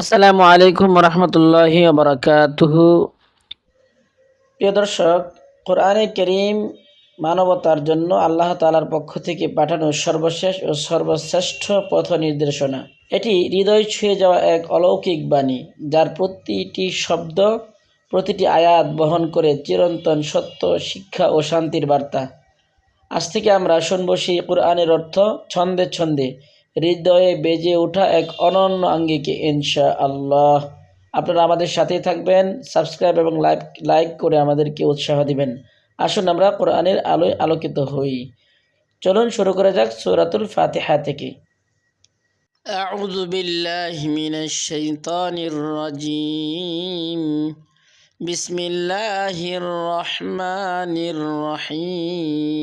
আসসালামু আলাইকুম রহমতুল্লাহি বারাকাতুহু প্রিয় দর্শক, কোরআনে করিম মানবতার জন্য আল্লাহ তালার পক্ষ থেকে পাঠানো সর্বশেষ ও সর্বশ্রেষ্ঠ পথ নির্দেশনা। এটি হৃদয় ছুঁয়ে যাওয়া এক অলৌকিক বাণী, যার প্রতিটি শব্দ, প্রতিটি আয়াত বহন করে চিরন্তন সত্য, শিক্ষা ও শান্তির বার্তা। আজ থেকে আমরা শুনব সেই কোরআনের অর্থ ছন্দে ছন্দে। হৃদয়ে বেজে ওঠা এক অনন্য আঙ্গিকে ইনশা আল্লাহ আপনারা আমাদের সাথেই থাকবেন সাবস্ক্রাইব এবং লাইক লাইক করে আমাদেরকে উৎসাহ দিবেন আসুন আমরা কোরআনের আলোয় আলোকিত হই চলুন শুরু করা যাক সূরাতুল ফাতিহা থেকে أعوذ بالله من الشيطان الرجيم بسم الله الرحمن الرحيم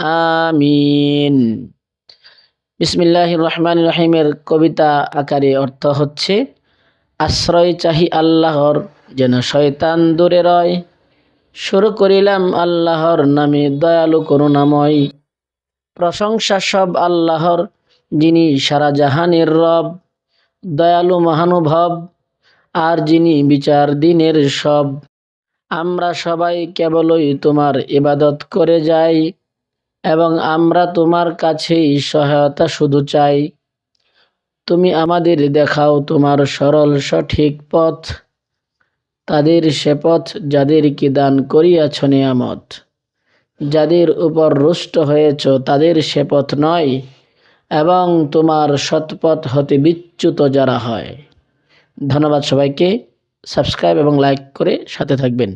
আমিন। বিসমিল্লাহ রহমান রহিমের কবিতা আকারে অর্থ হচ্ছে, আশ্রয় চাহি আল্লাহর, যেন শয়তান দূরে রয়। শুরু করিলাম আল্লাহর নামে দয়ালু করুণাময়। প্রশংসা সব আল্লাহর, যিনি সারা জাহানের রব। দয়ালু মহানুভব, আর যিনি বিচার দিনের সব। আমরা সবাই কেবলই তোমার ইবাদত করে যাই। এবং আমরা তোমার কাছেই সহায়তা শুধু চাই। তুমি আমাদের দেখাও তোমার সরল সঠিক পথ। তাদের সে পথ যাদেরকে দান করিয়াছ নিয়ামত। যাদের উপর রুষ্ট হয়েছ তাদের সে পথ নয়, এবং তোমার সৎপথ হতে বিচ্যুত যারা হয়। ধন্যবাদ সবাইকে। সাবস্ক্রাইব এবং লাইক করে সাথে থাকবেন।